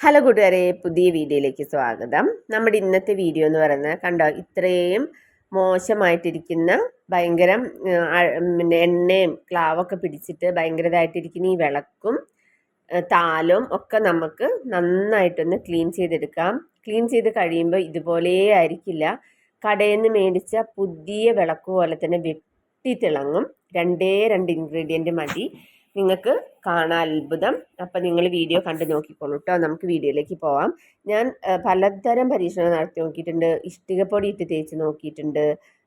Hello കൂട്ടുകാരെ പുതിയ വീഡിയോയിലേക്ക് സ്വാഗതം. നമ്മുടെ ഇന്നത്തെ വീഡിയോ എന്ന് പറയുന്നത് കണ്ടോ ഇത്രയും മോശമായിട്ടിരിക്കുന്ന ഭയങ്കര പിന്നെ എണ്ണയും ക്ലാവൊക്കെ പിടിച്ചിട്ട് ഭയങ്കരതായിട്ടിരിക്കുന്ന ഈ വിളക്കും താലും ഒക്കെ നമുക്ക് നന്നായിട്ടൊന്ന് ക്ലീൻ ചെയ്തെടുക്കാം. ക്ലീൻ ചെയ്ത് കഴിയുമ്പോൾ ഇതുപോലെ ആയിരിക്കില്ല. കടയിൽ നിന്ന് മേടിച്ച പുതിയ വിളക്ക് പോലെ തന്നെ വെട്ടി തിളങ്ങും. രണ്ടേ രണ്ട് ഇൻഗ്രീഡിയന്റ് മതി. നിങ്ങൾക്ക് കാണാൻ അത്ഭുതം. അപ്പം നിങ്ങൾ വീഡിയോ കണ്ട് നോക്കിക്കോളൂ കേട്ടോ നമുക്ക് വീഡിയോയിലേക്ക് പോവാം. ഞാൻ പലതരം പരീക്ഷണം നടത്തി നോക്കിയിട്ടുണ്ട്. ഇഷ്ടികപ്പൊടി ഇട്ട് തേച്ച് നോക്കിയിട്ടുണ്ട്.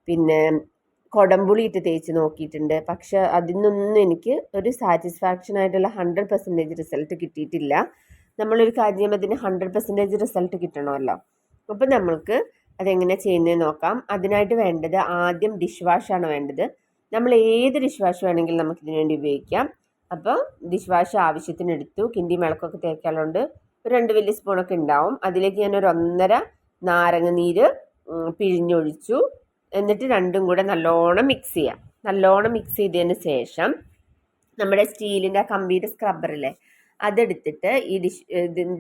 പിന്നെ കൊടംപുളി ഇട്ട് തേച്ച് നോക്കിയിട്ടുണ്ട്. പക്ഷെ അതിനൊന്നും എനിക്ക് ഒരു സാറ്റിസ്ഫാക്ഷൻ ആയിട്ടുള്ള ഹൺഡ്രഡ് പെർസെന്റേജ് റിസൾട്ട് കിട്ടിയിട്ടില്ല. നമ്മളൊരു കാര്യം അതിന് ഹൺഡ്രഡ് പെർസെന്റേജ് റിസൾട്ട് കിട്ടണമല്ലോ. അപ്പം നമ്മൾക്ക് അതെങ്ങനെ ചെയ്യുന്നത് നോക്കാം. അതിനായിട്ട് വേണ്ടത് ആദ്യം ഡിഷ് വാഷാണ് വേണ്ടത്. നമ്മൾ ഏത് ഡിഷ് വാഷ് വേണമെങ്കിലും നമുക്കിതിനു വേണ്ടി ഉപയോഗിക്കാം. അപ്പോൾ ഡിഷ് വാഷ് ആവശ്യത്തിന് എടുത്തു കിണ്ടി മിളക്കൊക്കെ തേക്കാനുണ്ട്. ഒരു രണ്ട് വലിയ സ്പൂണൊക്കെ ഉണ്ടാവും. അതിലേക്ക് ഞാൻ ഒരു ഒന്നര നാരങ്ങ നീര് പിഴിഞ്ഞൊഴിച്ചു. എന്നിട്ട് രണ്ടും കൂടെ നല്ലോണം മിക്സ് ചെയ്യാം. നല്ലോണം മിക്സ് ചെയ്തതിന് ശേഷം നമ്മുടെ സ്റ്റീലിന്റെ കമ്പിയുടെ സ്ക്രബ്ബറില്ലേ അതെടുത്തിട്ട് ഈ ഡിഷ്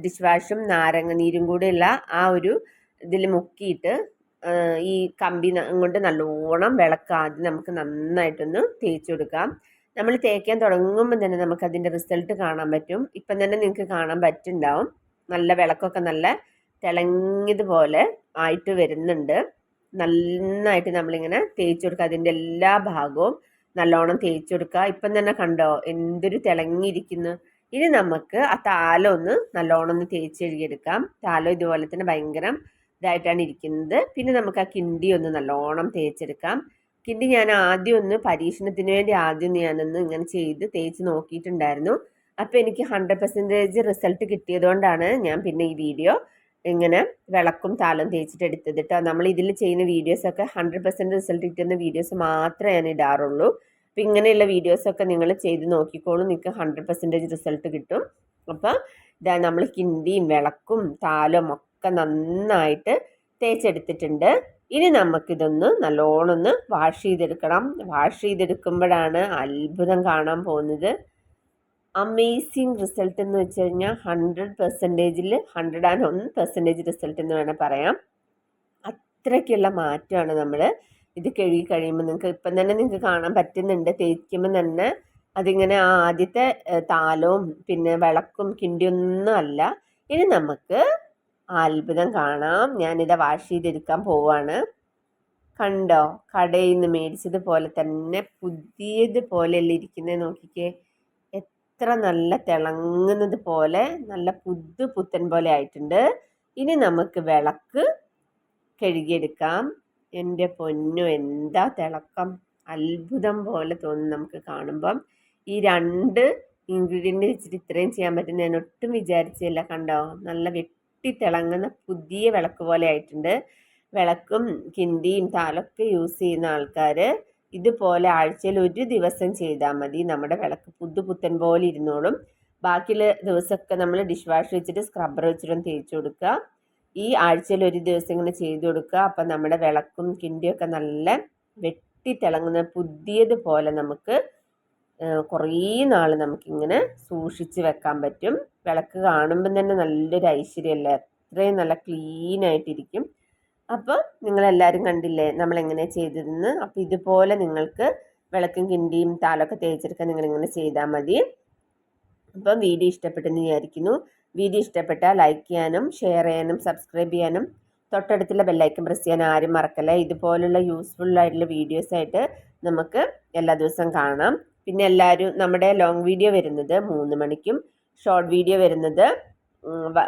ഡിഷ് വാഷും നാരങ്ങ നീരും കൂടെയുള്ള ആ ഒരു ഇതിൽ മുക്കിയിട്ട് ഈ കമ്പി കൊണ്ട് നല്ലോണം വിളക്കാതെ നമുക്ക് നന്നായിട്ടൊന്ന് തേച്ച് കൊടുക്കാം. നമ്മൾ തേക്കാൻ തുടങ്ങുമ്പോൾ തന്നെ നമുക്ക് അതിന്റെ റിസൾട്ട് കാണാൻ പറ്റും. ഇപ്പം തന്നെ നിങ്ങൾക്ക് കാണാൻ പറ്റുന്നുണ്ടാവും നല്ല വിളക്കൊക്കെ നല്ല തിളങ്ങിയതുപോലെ ആയിട്ട് വരുന്നുണ്ട്. നന്നായിട്ട് നമ്മളിങ്ങനെ തേച്ച് കൊടുക്കുക. അതിന്റെ എല്ലാ ഭാഗവും നല്ലോണം തേച്ച് കൊടുക്കുക. ഇപ്പം തന്നെ കണ്ടോ എന്തൊരു തിളങ്ങിയിരിക്കുന്നു. ഇനി നമുക്ക് ആ താലം ഒന്ന് നല്ലോണം ഒന്ന് തേച്ച് കഴുകിയെടുക്കാം. താലം ഇതുപോലെ തന്നെ ഭയങ്കര ഇതായിട്ടാണ് ഇരിക്കുന്നത്. പിന്നെ നമുക്ക് ആ കിണ്ടി ഒന്ന് നല്ലോണം തേച്ചെടുക്കാം. കിണ്ടി ഞാൻ ആദ്യം ഒന്ന് പരീക്ഷണത്തിന് വേണ്ടി ആദ്യം ഞാനൊന്ന് ഇങ്ങനെ ചെയ്ത് തേച്ച് നോക്കിയിട്ടുണ്ടായിരുന്നു. അപ്പോൾ എനിക്ക് ഹൺഡ്രഡ് പെർസെന്റേജ് റിസൾട്ട് കിട്ടിയതുകൊണ്ടാണ് ഞാൻ പിന്നെ ഈ വീഡിയോ ഇങ്ങനെ വിളക്കും താലും തേച്ചിട്ട് എടുത്തത് കേട്ടോ നമ്മൾ ഇതിൽ ചെയ്യുന്ന വീഡിയോസൊക്കെ ഹൺഡ്രഡ് പെർസെന്റ് റിസൾട്ട് കിട്ടുന്ന വീഡിയോസ് മാത്രമേ ഞാൻ ഇടാറുള്ളൂ. അപ്പോൾ ഇങ്ങനെയുള്ള വീഡിയോസൊക്കെ നിങ്ങൾ ചെയ്ത് നോക്കിക്കോളും. നിങ്ങൾക്ക് ഹൺഡ്രഡ് പെർസെന്റേജ് റിസൾട്ട് കിട്ടും. അപ്പോൾ ഇതാ നമ്മൾ കിണ്ടിയും വിളക്കും താലും ഒക്കെ നന്നായിട്ട് തേച്ചെടുത്തിട്ടുണ്ട്. ഇനി നമുക്കിതൊന്ന് നല്ലോണം ഒന്ന് വാഷ് ചെയ്തെടുക്കണം. വാഷ് ചെയ്തെടുക്കുമ്പോഴാണ് അത്ഭുതം കാണാൻ പോകുന്നത്. അമേസിങ് റിസൾട്ട് എന്ന് വെച്ച് കഴിഞ്ഞാൽ hundred പെർസെന്റേജിൽ hundred and one percentage result എന്ന് വേണേൽ പറയാം. അത്രയ്ക്കുള്ള മാറ്റമാണ് നമ്മൾ ഇത് കഴുകി കഴിയുമ്പോൾ നിങ്ങൾക്ക് ഇപ്പം തന്നെ നിങ്ങൾക്ക് കാണാൻ പറ്റുന്നുണ്ട്. തേക്കുമ്പോൾ തന്നെ അതിങ്ങനെ ആദ്യത്തെ താലവും പിന്നെ വിളക്കും കിണ്ടിയൊന്നും അല്ല. ഇനി നമുക്ക് അത്ഭുതം കാണാം. ഞാനിത് വാഷ് ചെയ്തെടുക്കാൻ പോവാണ്. കണ്ടോ? കടയിൽ നിന്ന് മേടിച്ചതുപോലെ തന്നെ പുതിയത് പോലെയല്ലേ ഇരിക്കുന്നത് നോക്കിക്കേ. എത്ര നല്ല തിളങ്ങുന്നത് പോലെ നല്ല പുതു പുത്തൻ പോലെ ആയിട്ടുണ്ട്. ഇനി നമുക്ക് വിളക്ക് കഴുകിയെടുക്കാം. എന്റെ പൊന്നു എന്താ തിളക്കം? അത്ഭുതം പോലെ തോന്നും നമുക്ക് കാണുമ്പം. ഈ രണ്ട് ഇൻഗ്രീഡിയന്റ് വെച്ചിട്ട് ഇത്രയും ചെയ്യാൻ പറ്റും ഞാൻ ഒട്ടും വിചാരിച്ചില്ല കണ്ടോ? നല്ല തിളങ്ങുന്ന പുതിയ വിളക്ക് പോലെ ആയിട്ടുണ്ട്. വിളക്കും കിണ്ടിയും താലൊക്കെ യൂസ് ചെയ്യുന്ന ആൾക്കാർ ഇതുപോലെ ആഴ്ചയിൽ ഒരു ദിവസം ചെയ്താൽ മതി. നമ്മുടെ വിളക്ക് പുതുപുത്തൻ പോലെ ഇരുന്നോളും. ബാക്കിയുള്ള ദിവസമൊക്കെ നമ്മൾ ഡിഷ് വാഷ് വെച്ചിട്ട് സ്ക്രബ്ബർ വെച്ചിട്ടും തേച്ച് കൊടുക്കുക. ഈ ആഴ്ചയിൽ ഒരു ദിവസം ഇങ്ങനെ ചെയ്തു കൊടുക്കുക. അപ്പം നമ്മുടെ വിളക്കും കിണ്ടിയൊക്കെ നല്ല വെട്ടി തിളങ്ങുന്ന പുതിയതുപോലെ നമുക്ക് കുറേ നാൾ നമുക്കിങ്ങനെ സൂക്ഷിച്ച് വെക്കാൻ പറ്റും. വിളക്ക് കാണുമ്പം തന്നെ നല്ലൊരു ഐശ്വര്യമല്ലേ അത്രയും നല്ല ക്ലീൻ ആയിട്ടിരിക്കും. അപ്പോൾ നിങ്ങളെല്ലാവരും കണ്ടില്ലേ? നമ്മളെങ്ങനെ ചെയ്തിരുന്ന്? അപ്പോൾ ഇതുപോലെ നിങ്ങൾക്ക് വിളക്കും കിണ്ടിയും താലൊക്കെ തേച്ചെടുക്കാൻ നിങ്ങളിങ്ങനെ ചെയ്താൽ മതി. അപ്പോൾ വീഡിയോ ഇഷ്ടപ്പെട്ടെന്ന് വിചാരിക്കുന്നു. വീഡിയോ ഇഷ്ടപ്പെട്ടാൽ ലൈക്ക് ചെയ്യാനും ഷെയർ ചെയ്യാനും സബ്സ്ക്രൈബ് ചെയ്യാനും തൊട്ടടുത്തുള്ള ബെല്ലൈക്കൻ പ്രസ് ചെയ്യാൻ ആരും മറക്കല്ല? ഇതുപോലുള്ള യൂസ്ഫുൾ ആയിട്ടുള്ള വീഡിയോസായിട്ട് നമുക്ക് എല്ലാ ദിവസവും കാണാം. പിന്നെ എല്ലാവരും നമ്മുടെ ലോങ് വീഡിയോ വരുന്നത് മൂന്ന് മണിക്കും ഷോർട്ട് വീഡിയോ വരുന്നത്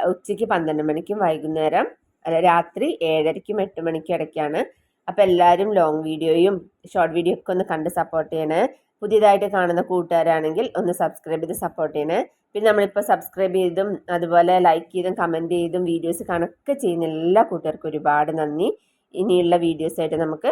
ഉച്ചയ്ക്ക് പന്ത്രണ്ട് മണിക്കും വൈകുന്നേരം അല്ല രാത്രി ഏഴരയ്ക്കും എട്ട് മണിക്കും ഇടയ്ക്കാണ്. അപ്പോൾ എല്ലാവരും ലോങ് വീഡിയോയും ഷോർട്ട് വീഡിയോ ഒക്കെ ഒന്ന് കണ്ട് സപ്പോർട്ട് ചെയ്യണേ. പുതിയതായിട്ട് കാണുന്ന കൂട്ടുകാരാണെങ്കിൽ ഒന്ന് സബ്സ്ക്രൈബ് ചെയ്ത് സപ്പോർട്ട് ചെയ്യണേ. പിന്നെ നമ്മളിപ്പോൾ സബ്സ്ക്രൈബ് ചെയ്തും അതുപോലെ ലൈക്ക് ചെയ്തും കമന്റ് ചെയ്തും വീഡിയോസ് കാണൊക്കെ ചെയ്യുന്ന എല്ലാ കൂട്ടുകാർക്കും ഒരുപാട് നന്ദി. ഇനിയുള്ള വീഡിയോസായിട്ട് നമുക്ക്